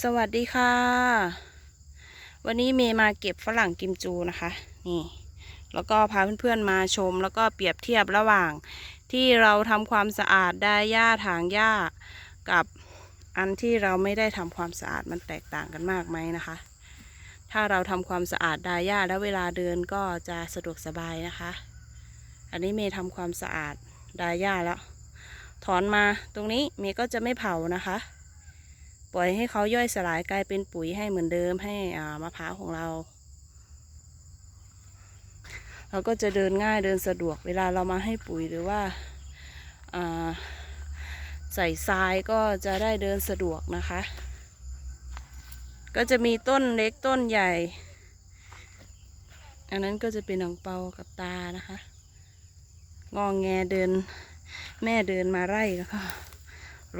สวัสดีค่ะ วันนี้เมย์มาเก็บฝรั่งกิมจูนะคะ นี่ แล้วก็พาเพื่อนๆมาชม แล้วก็เปรียบเทียบระหว่าง ที่เราทำความสะอาดได้หญ้าถางหญ้า กับอันที่เราไม่ได้ทำความสะอาดมันแตกต่างกันมากไหมนะคะ ถ้าเราทำความสะอาดได้หญ้าแล้วเวลาเดินก็จะสะดวกสบายนะคะ อันนี้เมย์ทำความสะอาดได้หญ้าแล้ว ถอนมาตรงนี้เมย์ก็จะไม่เผานะคะ ปล่อยให้เขาย่อยสลายกลายเป็นปุ๋ยให้เหมือนเดิมให้อ่ามะพร้าวของเรา เราก็จะเดินง่ายเดินสะดวกเวลาเรามาให้ปุ๋ยหรือว่าอ่าใส่ทรายก็จะได้เดินสะดวกนะคะ ก็จะมีต้นเล็กต้นใหญ่ อันนั้นก็จะเป็นหนังเปากับตานะคะ งองแงเดิน แม่เดินมาไร่แล้วก็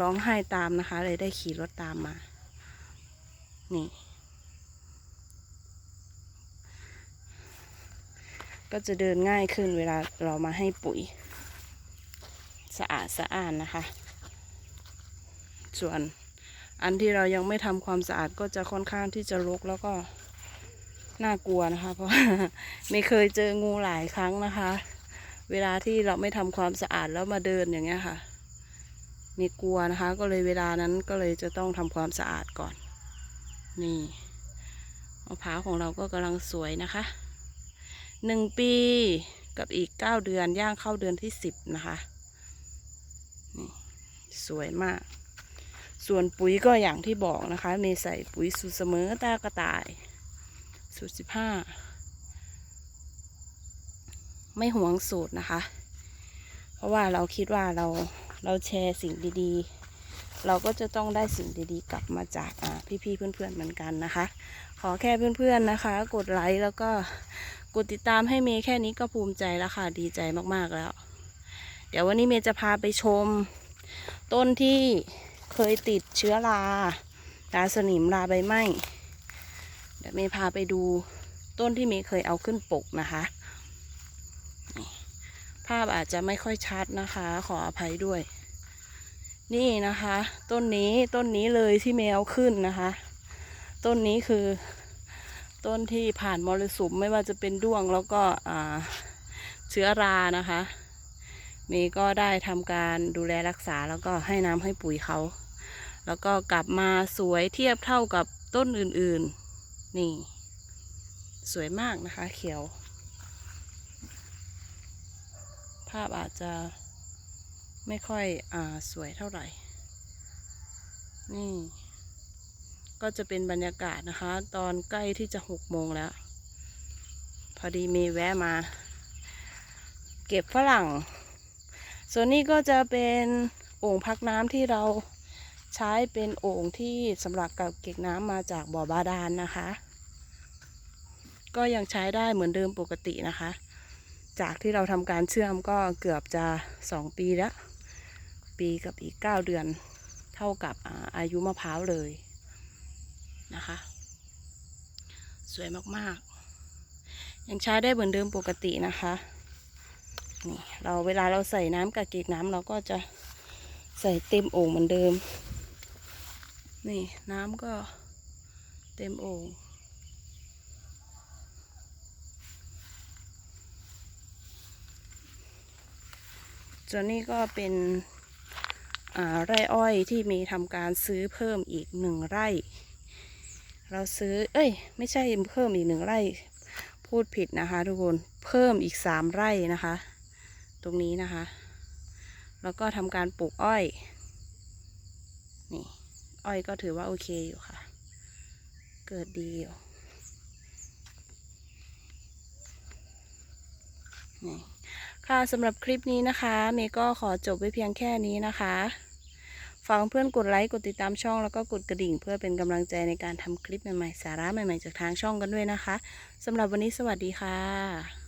ร้องไห้ตามนะคะ เลยได้ขี่รถตามมา นี่ ก็จะเดินง่ายขึ้นเวลาเรามาให้ปุ๋ย สะอาดสะอาดนะคะ ส่วนอันที่เรายังไม่ทำความสะอาดก็จะค่อนข้างที่จะรกแล้วก็น่ากลัวนะคะ เพราะไม่เคยเจองูหลายครั้งนะคะ เวลาที่เราไม่ทำความสะอาดแล้วมาเดินอย่างเงี้ยค่ะ มีกลัวนะคะ ก็เลยเวลานั้นก็เลยจะต้องทำความสะอาดก่อน นี่มะพร้าวของเราก็กำลังสวยนะคะหนึ่งปีกับอีกเก้าเดือนย่างเข้าเดือนที่สิบนะคะนี่สวยมาก ส่วนปุ๋ยก็อย่างที่บอกนะคะ เมย์ใส่ปุ๋ยสูตรเสมอตากระต่าย สูตรสิบห้าไม่หวงสูตรนะคะ เพราะว่าเราคิดว่าเรา เราแชร์สิ่งดีๆ เราก็จะต้องได้สิ่งดีๆ กลับมาจากพี่ๆเพื่อนๆเหมือนกันนะคะ ขอแค่เพื่อนๆนะคะ กดไลค์แล้วก็กดติดตามให้เมย์แค่นี้ก็ภูมิใจแล้วค่ะดีใจมากๆแล้ว เดี๋ยววันนี้เมย์จะพาไปชม ต้นที่เคยติดเชื้อราราสนิมราใบไหม้เดี๋ยวเมย์พาไปดูต้นที่เมย์เคยเอาขึ้นปกนะคะ ภาพอาจจะไม่ค่อยชัดนะคะ ขออภัยด้วย นี่นะคะ ต้นนี้ต้นนี้เลยที่แมวขึ้นนะคะ ต้นนี้คือ ต้นที่ผ่านมรสุมไม่ว่าจะเป็นด้วงแล้วก็เชื้อรานะคะเมย์ก็ได้ทำการดูแลรักษาแล้วก็ให้น้ำให้ปุ๋ยเขา แล้วก็กลับมาสวยเทียบเท่ากับต้นอื่นๆ นี่ สวยมากนะคะเขียว ภาพอาจจะไม่ค่อยอ่าสวยเท่าไหร่ นี่ ก็จะเป็นบรรยากาศนะคะ ตอนใกล้ที่จะหกโมงแล้ว พอดีมีแวะมา เก็บฝรั่ง ส่วนนี้ก็จะเป็นโอ่งพักน้ำที่เราใช้เป็นโอ่งที่สำหรับกับเก็บน้ำมาจากบ่อบาดาลนนะคะ ก็ยังใช้ได้เหมือนเดิมปกตินะคะ จากที่เราทำการเชื่อมก็เกือบจะสองปีแล้ว ปีกับอีกเก้าเดือนเท่ากับอาอายุมะพร้าวเลยนะคะ สวยมากๆ ยังใช้ได้เหมือนเดิมปกตินะคะนี่เราเวลาเราใส่น้ำกะเกกน้ำเราก็จะใส่เต็มโอ่งเหมือนเดิม นี่น้ำก็เต็มโอ่ง ส่วนนี้ก็เป็นไร่อ้อยที่มีทำการซื้อเพิ่มอีกหนึ่งไร่ เราซื้อ เอ้ย ไม่ใช่เพิ่มอีกหนึ่งไร่ พูดผิดนะคะ ทุกคน เพิ่มอีกสามไร่นะคะ ตรงนี้นะคะ แล้วก็ทำการปลูกอ้อย นี่ อ้อยก็ถือว่าโอเคอยู่ค่ะ เกิดดีอยู่ นี่ ค่ะสำหรับคลิปนี้นะคะ เมย์ก็ขอจบไว้เพียงแค่นี้นะคะฝากเพื่อนกดไลค์กดติดตามช่องแล้วก็กดกระดิ่ง เพื่อเป็นกำลังใจในการทำคลิปใหม่ๆ สาระใหม่ๆ จากทางช่องกันด้วยนะคะสำหรับวันนี้สวัสดีค่ะ